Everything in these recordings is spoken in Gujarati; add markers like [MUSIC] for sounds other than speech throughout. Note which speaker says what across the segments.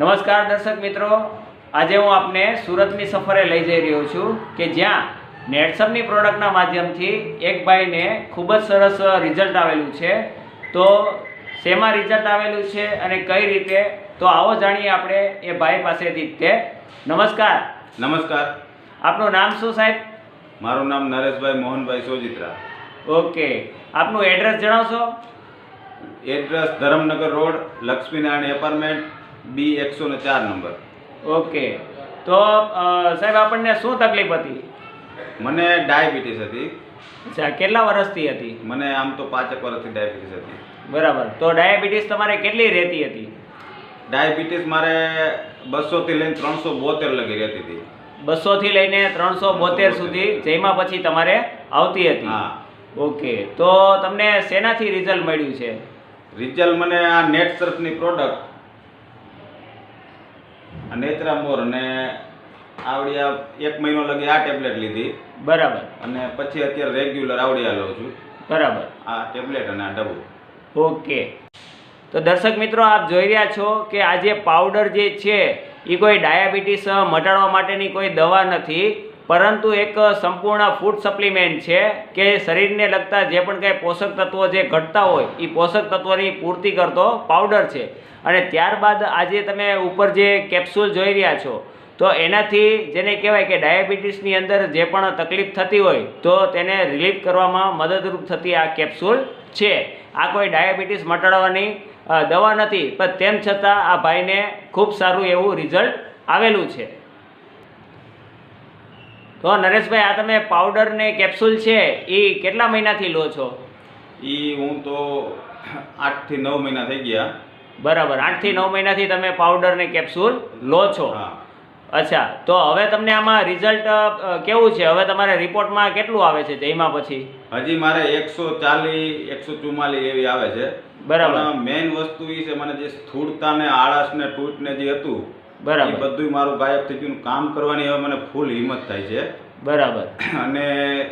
Speaker 1: નમસ્કાર દર્શક મિત્રો. આજે હું આપને સુરતની સફરે લઈ જઈ રહ્યો છું કે જ્યાં નેટસમની પ્રોડક્ટના માધ્યમથી એક ભાઈને ખૂબ જ સરસ રિઝલ્ટ આવેલું છે. તો શેમાં રિઝલ્ટ આવેલું છે અને કઈ રીતે? તો આવો જાણીએ આપણે એ ભાઈ પાસેથી તે. નમસ્કાર.
Speaker 2: નમસ્કાર.
Speaker 1: આપનું નામ શું સાહેબ?
Speaker 2: મારું નામ નરેશભાઈ મોહનભાઈ સોજિત્રા.
Speaker 1: ઓકે. આપનું એડ્રેસ જણાવશો?
Speaker 2: Address Dharamnagar road Laxminarayan apartment B એકસો ને ચાર નંબર.
Speaker 1: ઓકે. તો સાહેબ આપણને શું તકલીફ હતી?
Speaker 2: મને ડાયાબિટીસ હતી.
Speaker 1: અચ્છા કેટલા વર્ષથી હતી?
Speaker 2: મને આમ તો પાંચેક વર્ષથી ડાયાબિટીસ હતી.
Speaker 1: બરાબર. તો ડાયાબિટીસ તમારે કેટલી રહેતી હતી?
Speaker 2: ડાયાબિટીસ મારે બસોથી લઈને ત્રણસો બોતેર લગી રહેતી હતી.
Speaker 1: બસોથી લઈને ત્રણસો બોતેર. સુધી જેમાં પછી તમારે આવતી હતી.
Speaker 2: હા.
Speaker 1: ઓકે. તો તમને શેનાથી રિઝલ્ટ મળ્યું છે?
Speaker 2: રિઝલ્ટ મને આ નેટ સર્ફની પ્રોડક્ટ આ ને મોર અને આવડી આ એક મહિનો લગી આ ટેબ્લેટ લીધી.
Speaker 1: બરાબર.
Speaker 2: અને પછી અત્યારે રેગ્યુલર આવડિયા લઉં છું.
Speaker 1: બરાબર.
Speaker 2: આ ટેબ્લેટ અને આ ડબું
Speaker 1: ઓકે. તો દર્શક મિત્રો આપ જોઈ રહ્યા છો કે આ જે પાવડર જે છે એ કોઈ ડાયાબિટીસ મટાડવા માટેની કોઈ દવા નથી. પરંતુ એક સંપૂર્ણ ફૂડ સપ્લિમેન્ટ છે કે શરીરને લગતા જે પણ કંઈ પોષક તત્વો જે ઘટતા હોય એ પોષક તત્વોની પૂર્તિ કરતો પાવડર છે. અને ત્યારબાદ આજે તમે ઉપર જે કેપ્સ્યુલ જોઈ રહ્યા છો, તો એનાથી જેને કહેવાય કે ડાયાબિટીસની અંદર જે પણ તકલીફ થતી હોય, તો તેને રિલીફ કરવામાં મદદરૂપ થતી આ કેપ્સ્યુલ છે. આ કોઈ ડાયાબિટીસ મટાડવાની દવા નથી, પણ તેમ છતાં આ ભાઈને ખૂબ સારું એવું રિઝલ્ટ આવેલું છે. તો નરેશભાઈ આ તમે પાવડર ને કેપ્સ્યુલ છે એ કેટલા મહિનાથી લો છો?
Speaker 2: એ હું તો આઠથી નવ મહિના થઈ ગયા.
Speaker 1: બરાબર આઠથી નવ મહિનાથી તમે પાવડર ને કેપ્સ્યુલ લો છો.
Speaker 2: હા.
Speaker 1: અચ્છા તો હવે તમને આમાં રિઝલ્ટ કેવું છે? હવે તમારે રિપોર્ટમાં કેટલું આવે છે તેમાં પછી?
Speaker 2: હજી મારે એકસો ચાલીસ એકસો ચુમ્માલીસ એવી આવે છે.
Speaker 1: બરાબર.
Speaker 2: મેઇન વસ્તુ એ છે મને જે સ્થૂળતા ને આળસ ને ટૂટ ને જે હતું
Speaker 1: બરાબર.
Speaker 2: બધું મારું ગાયબ થઈ ગયું કામ કરવાની હવે મને ફૂલ હિંમત થાય છે.
Speaker 1: બરાબર. [CLEARS THROAT]
Speaker 2: અને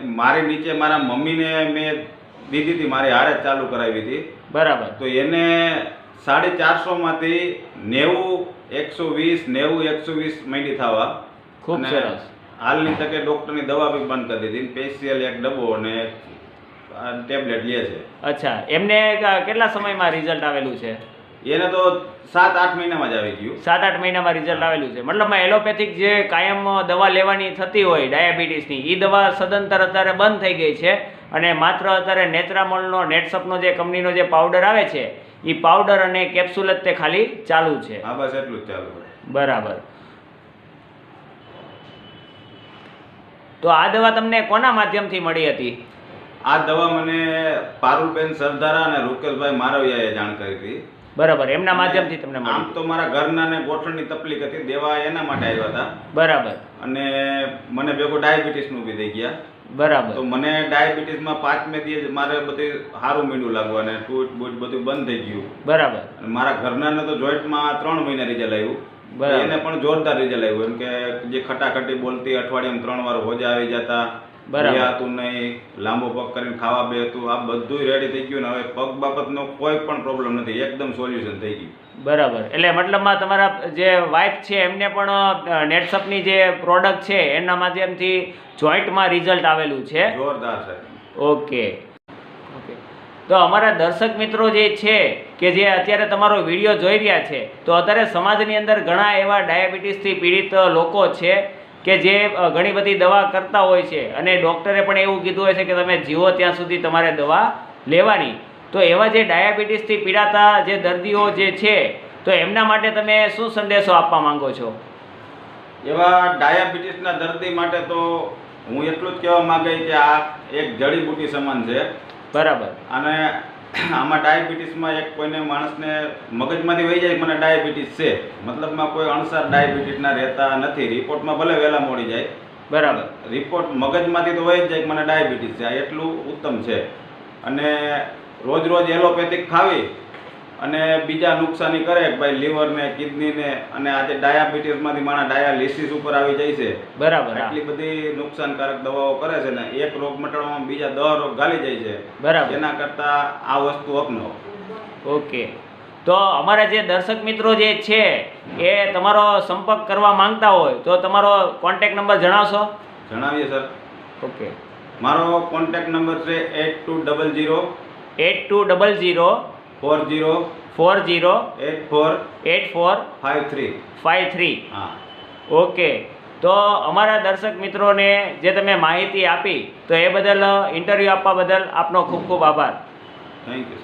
Speaker 2: મારી નીચે મારા મમ્મીને મેં દીધી હતી મારી હારે ચાલુ કરાવી હતી.
Speaker 1: બરાબર.
Speaker 2: તો એને સાડી ચારસોમાંથી નેવું એકસો વીસ નેવું એકસો વીસ માંડી થવા.
Speaker 1: ખૂબ સરસ.
Speaker 2: હાલની તકે ડૉક્ટરની દવા બી બંધ કરી દીધી સ્પેશિયલ એક ડબ્બો અને ટેબ્લેટ લે છે.
Speaker 1: અચ્છા. એમને કેટલા સમયમાં રિઝલ્ટ આવેલું છે?
Speaker 2: એને તો સાત આઠ મહિનામાં જ આવી ગયું.
Speaker 1: સાત આઠ મહિનામાં રિઝલ્ટ આવેલું છે. મતલબમાં એલોપેથિક જે કાયમ દવા લેવાની થતી હોય ડાયાબિટીસની એ દવા સદંતર અત્યારે બંધ થઈ ગઈ છે અને માત્ર અત્યારે નેત્રામોલનો નેટસપનો જે કંપનીનો જે પાવડર આવે છે એ પાવડર અને કેપ્સ્યુલ જ તે ખાલી ચાલુ છે.
Speaker 2: હા બસ એટલું જ ચાલુ
Speaker 1: બરાબર. તો આ દવા તમને કોના માધ્યમથી મળી હતી?
Speaker 2: આ દવા મને પારુલબેન સરદારા અને રૂકેશભાઈ મારવિયાએ જાણ કરી હતી
Speaker 1: બરાબર એમના માધ્યમથી તમને
Speaker 2: આમ તો મારા ઘરના ને ગોઠણની તકલીફ હતી દેવા એના માટે આવ્યા હતા.
Speaker 1: બરાબર.
Speaker 2: અને મને ભેગો ડાયાબિટીસનું બી થઈ ગયા.
Speaker 1: બરાબર.
Speaker 2: તો મને ડાયાબિટીસમાં પાંચમે દિવસ મારે બધું સારું મીંડું લાગવા અને ટૂટ બૂટ બધું બંધ થઈ ગયું.
Speaker 1: બરાબર.
Speaker 2: અને મારા ઘરનાને તો જોઈન્ટમાં ત્રણ મહિના રિઝલ્ટ આવ્યું. એને પણ જોરદાર રિઝલ્ટ આવ્યું. એમ કે જે ખટાખટી બોલતી અઠવાડિયામાં ત્રણ વાર હોજા આવી જતા.
Speaker 1: બરાબર.
Speaker 2: હતું નહીં લાંબો પગ કરીને ખાવા બે હતું આ બધું રેડી થઈ ગયું ને હવે પગ બાબતનો કોઈ પણ પ્રોબ્લેમ નથી. એકદમ સોલ્યુશન થઈ ગયું.
Speaker 1: બરાબર. એટલે મતલબમાં તમારા જે વાઇફ છે એમને પણ નેટસપની જે પ્રોડક્ટ છે એના માધ્યમથી જોઈન્ટમાં રિઝલ્ટ આવેલું છે.
Speaker 2: જોરદાર છે.
Speaker 1: ઓકે. ઓકે. તો અમારા દર્શક મિત્રો જે છે કે જે અત્યારે તમારો વીડિયો જોઈ રહ્યા છે તો અત્યારે સમાજની અંદર ઘણા એવા ડાયાબિટીસથી પીડિત લોકો છે કે જે ઘણી બધી દવા કરતા હોય છે. અને ડૉક્ટરે પણ એવું કીધું હોય છે કે તમે જીવો ત્યાં સુધી તમારે દવા લેવાની. તો એવા જે ડાયાબિટીસથી પીડાતા જે દર્દીઓ જે છે તો એમના માટે તમે શું સંદેશો આપવા માંગો છો?
Speaker 2: એવા ડાયાબિટીસના દર્દી માટે તો હું એટલું જ કહેવા માંગે કે આ એક જડીબુટી સમાન છે.
Speaker 1: બરાબર.
Speaker 2: અને આમાં ડાયાબિટીસમાં એક કોઈને માણસને મગજમાંથી વહી જાય મને ડાયાબિટીસ છે. મતલબમાં કોઈ અણસાર ડાયાબિટીસના રહેતા નથી. રિપોર્ટમાં ભલે વહેલા મોડી જાય.
Speaker 1: બરાબર.
Speaker 2: રિપોર્ટ મગજમાંથી તો વહી જ જાય કે મને ડાયાબિટીસ છે. આ એટલું ઉત્તમ છે. અને રોજ રોજ એલોપેથિક ખાવી અને બીજા નુકસાની કરે કે ભાઈ લીવર ને કિડની ને અને આજે ડાયાબિટીસમાંથી માણસ ડાયાલિસિસ ઉપર આવી જાય છે.
Speaker 1: બરાબર
Speaker 2: આટલી બધી નુકસાનકારક દવાઓ કરે છે ને એક રોગ મટાડવામાં બીજા દવા રોગ ગાલી જાય છે.
Speaker 1: બરાબર.
Speaker 2: એના કરતા આ વસ્તુ અપનાવો.
Speaker 1: ઓકે. તો અમારા જે દર્શક મિત્રો જે છે એ તમારો સંપર્ક કરવા માંગતા હોય તો તમારો કોન્ટેક નંબર જણાવશો?
Speaker 2: જણાવીએ સર
Speaker 1: ઓકે.
Speaker 2: મારો કોન્ટેક્ટ નંબર છે eight two double zero
Speaker 1: eight two double zero
Speaker 2: four zero
Speaker 1: four zero
Speaker 2: eight four
Speaker 1: eight four
Speaker 2: five three.
Speaker 1: Five three
Speaker 2: હા.
Speaker 1: ઓકે. તો અમારા દર્શક મિત્રોને જે તમે માહિતી આપી તો એ બદલ ઇન્ટરવ્યૂ આપવા બદલ આપનો ખૂબ ખૂબ આભાર.
Speaker 2: Thank you